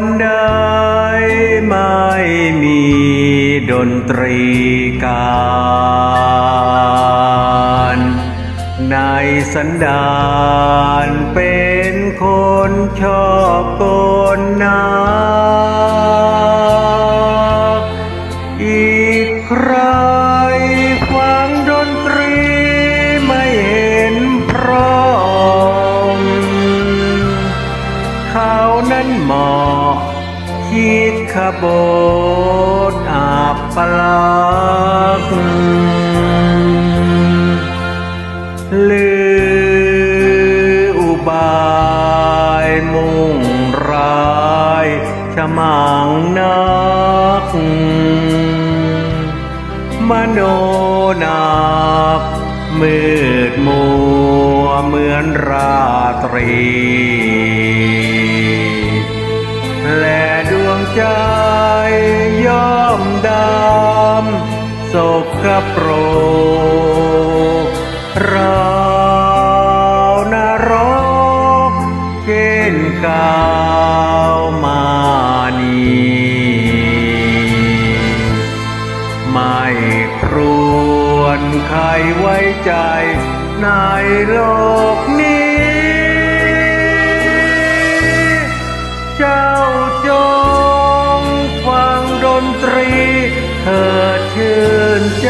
นได้ไม่มีดนตรีการในสันดานเป็นคนชอบก นั้นเหมาะคิดขบฏอาบปลักษณ์หรืออุบายมุ่งร้ายชะมังนัก มโนนักมืดมัวเหมือนราตรี ใจย่อมดำศกกระโปรกราวนรกเช่นกาวมานี ไม่ครวนใครไว้ใจในโลกนี้เรีเธอชื่นใจ